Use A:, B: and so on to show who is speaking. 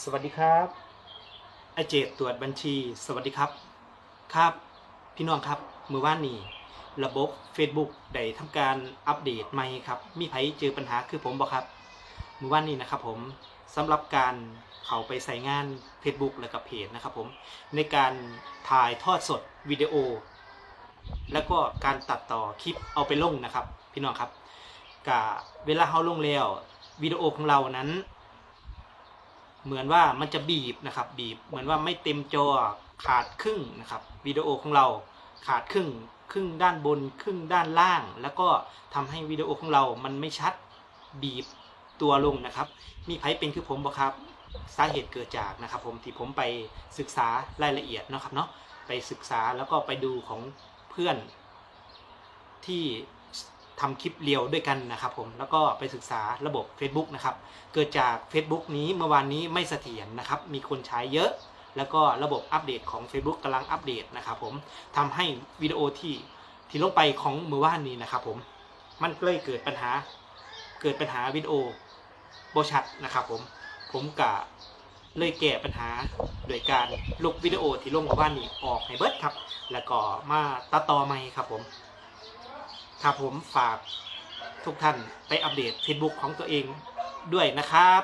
A: สวัสดีครับไอเจตตรวจบัญชี สวัสดีครับ ครับ พี่น้องครับมือว่านนี้ระบบ Facebook ได้ทำการอัปเดตใหม่ครับ มีไผเจอปัญหาคือผมบอกครับมือว่านนี้นะครับผมสำหรับการเขาไปใส่งาน Facebook และกับเพจนะครับผมในการถ่ายทอดสดวิดีโอ แล้วก็การตัดต่อคลิปเอาไปลงนะครับ พี่น้องครับกะเวลาเขาลงแล้ววิดีโอของเรานั้น เหมือนว่ามันจะบีบนะครับ บีบเหมือนว่าไม่เต็มจอขาดครึ่งนะครับวิดีโอของเราขาดครึ่งครึ่งด้านบนครึ่งด้านล่าง แล้วก็ทำให้วิดีโอของเรามันไม่ชัดบีบตัวลงนะครับ มีไผเป็นคือผมบอกครับสาเหตุเกิดจากนะครับ ผมที่ผมไปศึกษารายละเอียดนะครับเนาะไปศึกษาแล้วก็ไปดูของเพื่อนที่ ทำคลิปเรียวด้วยกันนะครับผมแล้วก็ไปศึกษาระบบ Facebook นะครับเกิดจาก Facebook นี้เมื่อวานนี้ไม่เสถียรนะครับมีคนใช้เยอะ แล้วก็ระบบอัปเดตของ Facebook กำลังอัปเดตนะครับผมทำให้วิดีโอที่ที่ลงไปของเมื่อวานนี้นะครับผมมันเลยเกิดปัญหาเกิดปัญหาวิดีโอบชัดนะครับผมผมกะเลยแก้ปัญหาโดยการลบวิดีโอที่ลงเมื่อวานนี้ออกให้เบิดครับ แล้วก็มาตัดต่อใหม่ครับผม ครับผมฝากทุกท่านไปอัปเดต Facebook ของตัวเองด้วยนะครับ